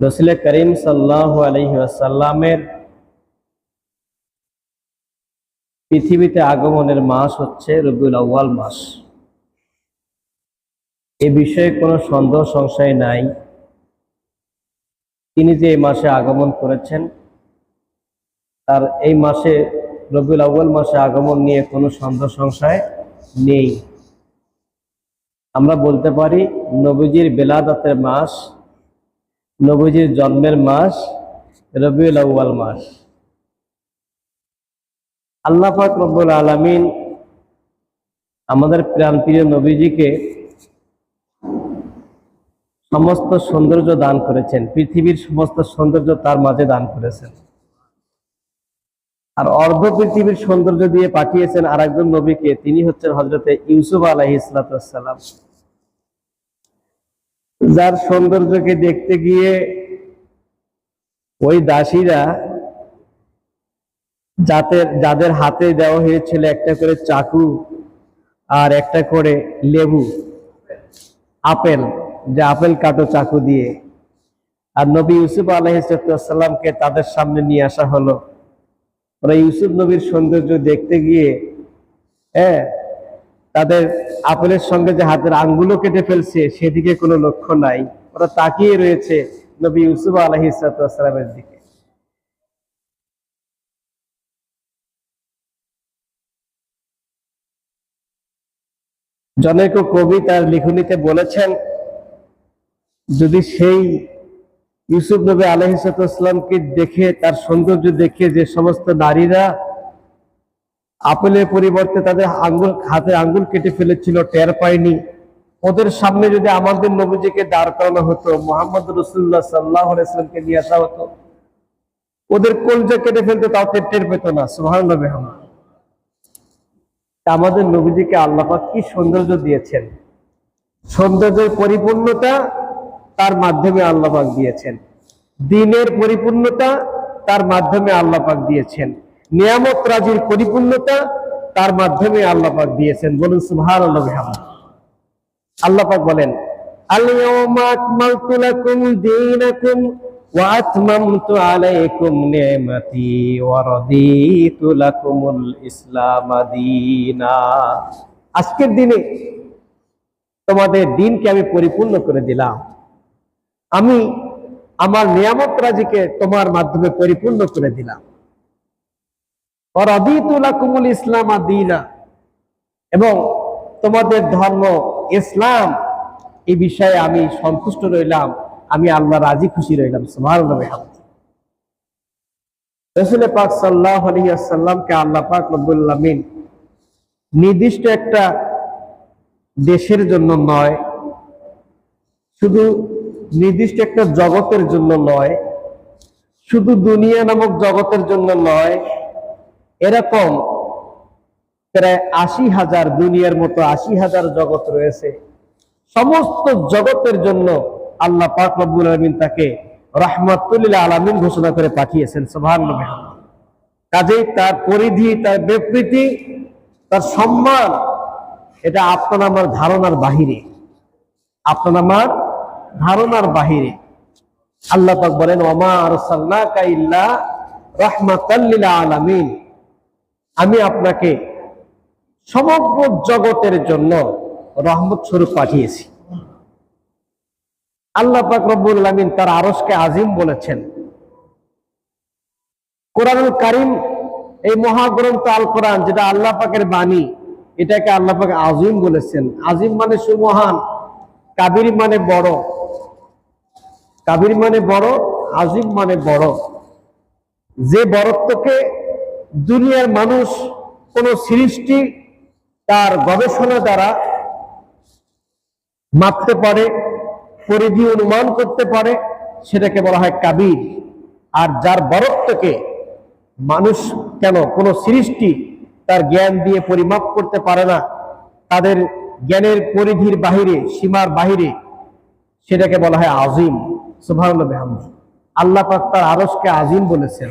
রসুল করিম সাল্লাহ আলহি আসাল্লামের পৃথিবীতে আগমনের মাস হচ্ছে রবিউল আউ্য়াল মাস। এ বিষয়ে কোনো সন্দেহ সংশয় নাই। তিনি যে এই মাসে আগমন করেছেন, তার এই মাসে, রবিউল আউ্য়াল মাসে আগমন নিয়ে কোনো সন্দেহ সংশয় নেই। আমরা বলতে পারি নবীজির বেলাদাতের মাস নবীজির জন্মের মাস, রবিউল আউ্য়াল মাস। আল্লাহ পাক রব্বুল আলমিন আমাদের প্রাণপ্রিয় নবীজিকে সমস্ত সৌন্দর্য দান করেছেন। পৃথিবীর সমস্ত সৌন্দর্য তার মাঝে দান করেছেন। আর অর্ধ পৃথিবীর সৌন্দর্য দিয়ে পাঠিয়েছেন আর একজন নবীকে, তিনি হচ্ছেন হজরতে ইউসুফ আলাহি ইসলাতাম যার সৌন্দর্যকে দেখতে গিয়ে ওই দাসীরা যাদের যাদের হাতে দেওয়া হয়েছিল একটা করে চাকু আর একটা করে লেবু, আপেল, যে আপেল কাটো চাকু দিয়ে। আর নবী ইউসুফ আলহিসামকে তাদের সামনে নিয়ে আসা হলো। ওরা ইউসুফ নবীর সৌন্দর্য দেখতে গিয়ে হ্যাঁ তাদের আপেলের সঙ্গে যে হাতের আঙ্গুলো কেটে ফেলছে, সেদিকে কোনো লক্ষ্য নাই। ওরা তাকিয়ে রয়েছে নবী ইউসুফ আলহিসামের দিকে। জনৈক কবি তার লিখনিতে বলেছেন, যদি সেই ইউসুফ নবী আলহিসামকে দেখে, তার সৌন্দর্য দেখে যে সমস্ত নারীরা আপেলের পরিবর্তে তাদের আঙ্গুল, হাতে আঙ্গুল কেটে ফেলেছিল, টের পায়নি। ওদের সামনে যদি আমাদের নবীজিকে দাঁড় করানো হতো, মোহাম্মদ রসুল্লাহ সাল্লাহ ইসলামকে নিয়ে আসা হতো, ওদের কলজা কেটে ফেলতো তাও টের পেত না সোহান আমাদের নবীজিকে আল্লাপা কি সৌন্দর্য দিয়েছেন? সৌন্দর্যের পরিপূর্ণতা তার মাধ্যমে আল্লাপাক দিয়েছেন। দিনের পরিপূর্ণতা তার মাধ্যমে আল্লাপাক দিয়েছেন। নিয়ামত রাজির পরিপূর্ণতা তার মাধ্যমে আল্লাপাক দিয়েছেন। বলুন সুভার আল্লাহ আল্লাপাক বলেন আজকের দিনে তোমাদের দিনকে আমি পরিপূর্ণ করে দিলাম। আমি আমার নিয়ামত রাজিকে তোমার মাধ্যমে পরিপূর্ণ করে দিলাম। কুমুল ইসলাম আদিনা এবং তোমাদের ধর্ম, ইসলাম, এই বিষয়ে আমি সন্তুষ্ট রইলাম, আমি আল্লাহ রাজি খুশি রইলাম সুমার রসুল পাক সাল্লাহ আলিয়াকে আল্লাহ পাক রবুল্লামিন নির্দিষ্ট একটা দেশের জন্য নয়, শুধু নির্দিষ্ট একটা জগতের জন্য নয়, শুধু দুনিয়া নামক জগতের জন্য নয় এরকম প্রায় আশি হাজার দুনিয়ার মতো আশি হাজার জগৎ রয়েছে। সমস্ত জগতের জন্য আল্লাহ পাক আলমিন তাকে রহমতুল্লাহ আলমিন ঘোষণা করে পাঠিয়েছেন সোভান কাজেই তার পরিধি, তার বিবৃতি তার সম্মান, এটা আপনার আমার ধারণার বাহিরে। আপনার আমার ধারণার বাহিরে। আল্লাহ পাক বলেন ওমা আরসালনাকা ইল্লা রাহমাতাল্লিল আলামিন। আমি আপনাকে সমগ্র জগতের জন্য রহমত স্বরূপ পাঠিয়েছি। আল্লাহ পাক আলামিন তার আরশকে আজিম বলেছেন। কোরআনুল কারিম এই মহাগ্রন্থ আল কোরআন যেটা আল্লাহ পাকের বাণী, এটাকে আল্লাহ পাক আজিম বলেছেন। আজিম মানে সুমহান, কাবির মানে বড়। কাবির মানে বড়, আজিম মানে বড়। যে বড়ত্বকে দুনিয়ার মানুষ কোন সৃষ্টি তার গবেষণা দ্বারা মাপতে পারে, পরিধি অনুমান করতে পারে, সেটাকে বলা হয় কাবির। আর যার বরত্বকে মানুষ কেন কোন সৃষ্টি তার জ্ঞান দিয়ে পরিমাপ করতে পারে না, তাদের জ্ঞানের পরিধির বাহিরে, সীমার বাহিরে, সেটাকে বলা হয় আজিম। সুভান আল্লাহ পাক তার আরসকে আজিম বলেছেন।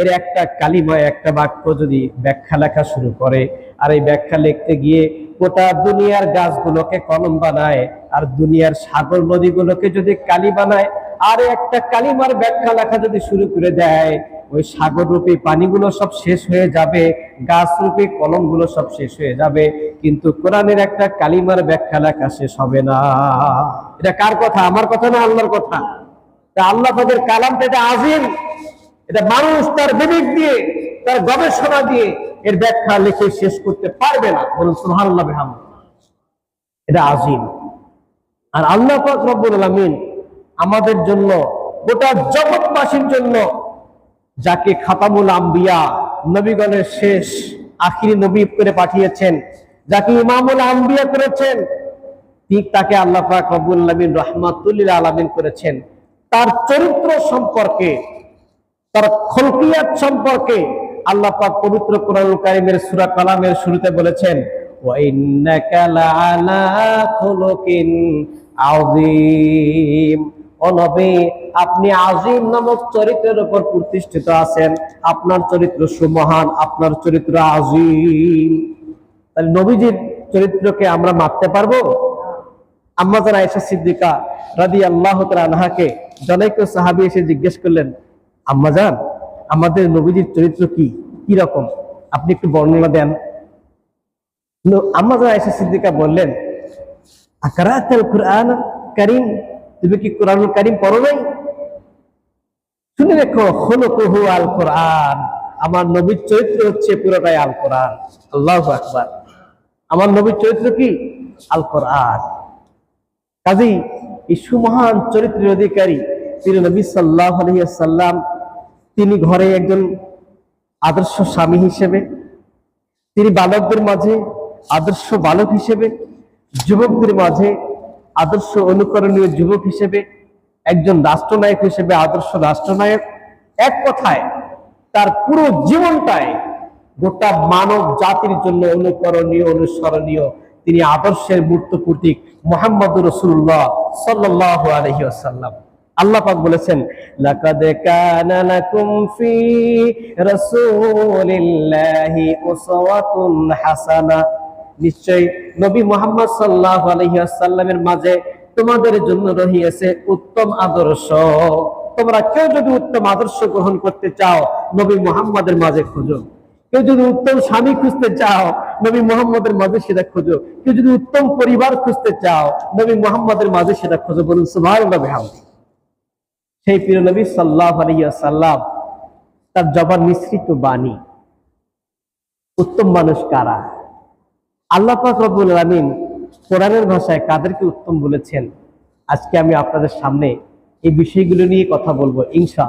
এর একটা কালিমা একটা বাক্য যদি ব্যাখ্যা লেখা শুরু করে, আর এই ব্যাখ্যা লিখতে গিয়ে গোটা দুনিয়ার গাছগুলোকে কলম বানায়, আর দুনিয়ার সাগর নদীগুলোকে যদি কালি বানায়, আর একটা কালিমার ব্যাখ্যা লেখা যদি শুরু করে দেয়, ওই সাগর রূপী পানিগুলো সব শেষ হয়ে যাবে গাছ রূপী কলমগুলো সব শেষ হয়ে যাবে, কিন্তু কোরআনের একটা কালিমার ব্যাখ্যা লেখা শেষ হবে না। এটা কার কথা? আমার কথা না আল্লাহর কথা? তা আল্লাহ তাদের কালামটা এটা আজিম। এটা মানুষ তার বিবেক দিয়ে, তার গবেষণা দিয়ে এর ব্যাখ্যা লিখে শেষ করতে পারবে না। বলুন, সুবহানাল্লাহ বিহামদ এটা আজিম। আর আল্লাহ আলামিন আমাদের জন্য, গোটা জগৎবাসীর জন্য যাকে খাতামুল আম্বিয়া, নবীগণের শেষ, আখিরি নবী করে পাঠিয়েছেন, যাকে ইমামুল আম্বিয়া করেছেন, ঠিক তাকে আল্লাহ পাক রব্বুল রহমাতুল্লিল আলামিন করেছেন। তার চরিত্র সম্পর্কে তার খলকিয়াত সম্পর্কে আল্লাহ পাক পবিত্র কোরআনুল কারীমের সূরা কালামের শুরুতে বলেছেন, ওয়া ইন্নাকা লাআলা আযীম। ও নবী, আপনি আজিম নামক চরিত্রের উপর প্রতিষ্ঠিত আছেন, আপনার চরিত্র সুমহান, আপনার চরিত্র আজিম তাহলে নবীজির চরিত্রকে আমরা মাপতে পারব? আম্মাজান আয়েশা সিদ্দিকা রাদি আল্লাহ আনহাকে জনৈক সাহাবি এসে জিজ্ঞেস করলেন আম্মাজান আমাদের নবীজির চরিত্র কি? কি রকম? আপনি একটু বর্ণনা দেন। ন- আম্মাজান আয়েশা সিদ্দিকা বললেন কুরআন তুমি কি কোরআনুল কারীম পড়ো নাই? শুনে রেখো, খুলুকুহু আল কোরআন। আমার নবীর চরিত্র হচ্ছে পুরোটাই আল কোরআন। আল্লাহু আকবার। আমার নবীর চরিত্র কি? আল কোরআন। কাজেই এই সুমহান চরিত্রের অধিকারী তিনি নবী সাল্লাহ সাল্লাম তিনি ঘরে একজন আদর্শ স্বামী হিসেবে, তিনি বালকদের মাঝে আদর্শ বালক হিসেবে, যুবকদের মাঝে আদর্শ অনুকরণীয় যুবক হিসেবে, একজন রাষ্ট্রনায়ক হিসেবে আদর্শ রাষ্ট্রনায়ক, এক কথায় তার পুরো জীবনটাই গোটা মানব জাতির জন্য অনুকরণীয়, অনুসরণীয়। তিনি আদর্শের মূর্ত প্রতীক মোহাম্মদ রসুল্লাহ সাল্লাহ আলহি আসাল্লাম আল্লাহ পাক বলেছেন, লাকাদ কানা লাকুম ফি রাসূলিল্লাহি উসওয়াতুন হাসানা। নিশ্চয় নবী মুহাম্মদ সাল্লাল্লাহু আলাইহি ওয়াসাল্লামের মাঝে তোমাদের জন্য রহিয়েছে উত্তম আদর্শ। তোমরা কেউ যদি উত্তম আদর্শ গ্রহণ করতে চাও, নবী মুহাম্মাদের মাঝে খোঁজো। কেউ যদি উত্তম স্বামী খুঁজতে চাও, নবী মোহাম্মদের মাঝে সেটা খোঁজো। কেউ যদি উত্তম পরিবার খুঁজতে চাও, নবী মোহাম্মদের মাঝে সেটা খোঁজো। বলুন বিহামদি। সেই পীরনবী নবী সাল্লাহ আলাইসাল্লাম তার জবান মিশ্রিত বাণী। উত্তম মানুষ কারা? আল্লাহ পাক রব্বুল আলমিন কোরআনের ভাষায় কাদেরকে উত্তম বলেছেন? আজকে আমি আপনাদের সামনে এই বিষয়গুলো নিয়ে কথা বলব ইনশা